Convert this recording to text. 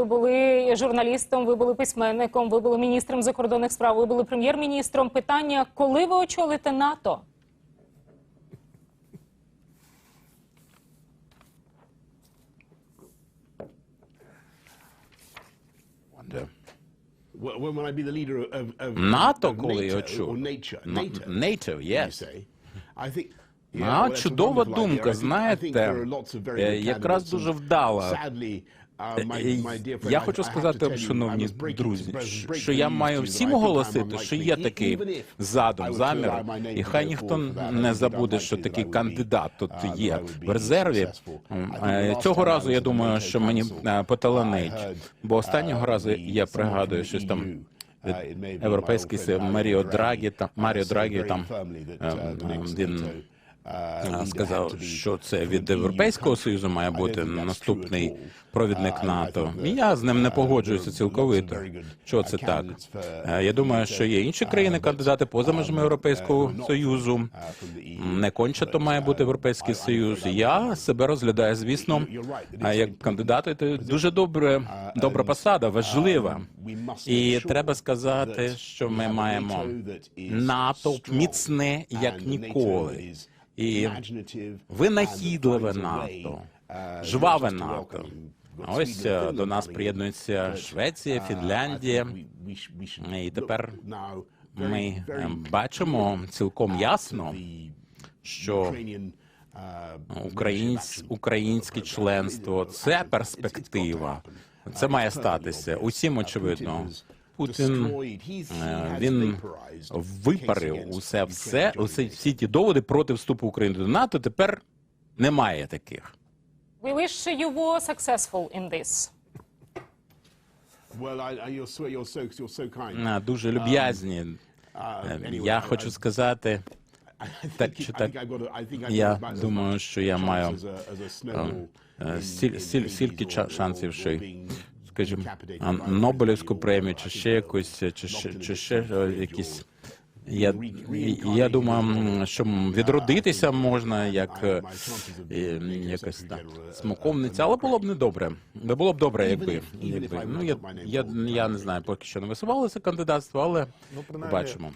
Ви були журналістом, ви були письменником, ви були міністром закордонних справ, ви були прем'єр-міністром. Питання, коли ви очолите НАТО? НАТО, коли я NATO, очу. or nature, Н- NATO, NATO, you yes. А, чудова думка, знаєте, е, якраз дуже вдала. Uh, Е, Я хочу сказати шановні друзі, що- я маю всім оголосити, що є такий задум, замір, і хай ніхто не забуде, що такий кандидат тут uh, є в резерві. е, Цього разу я думаю, що мені е, поталанить, бо останнього uh, разу я пригадую щось там uh, європейський Маріо Драгі, там Маріо Драгі там е, uh, він uh, сказав, що це від Європейського. Союзу має бути наступний провідник НАТО. я з ним не погоджуюся цілковито. Що це так? Е, Я думаю, що є інші країни, uh, but, кандидати поза межами Європейського uh, Союзу. uh, EU. Не конче то має бути uh, Європейський Союз. Я себе розглядаю, звісно, як кандидат, це дуже добре, добра посада, важлива. um, І треба сказати, що ми маємо НАТО міцне, як ніколи. І винахідливе НАТО, жваве НАТО. ось е, до нас приєднується Швеція, Фінляндія. І тепер Ми е, бачимо цілком ясно, що українсь, українське членство це перспектива. Це має статися. Усім очевидно. Путін е, він випарив усе все, усе всі ті доводи проти вступу України до НАТО. Тепер немає таких. We wish you were successful in this. Е, Дуже люб'язні. Uh, Е, Я хочу сказати, так чи так, я думаю, що я маю е, стільки шансів, що, скажімо, а, Нобелівську премію, чи ще якусь, чи ще, чи ще е, якісь. Я, я думаю, що відродитися можна як якась та так смоковниця, але було б не добре. Не було б добре, якби. якби. Ну, я, я, я не знаю поки що не висувалося кандидатство, але Ну, побачимо.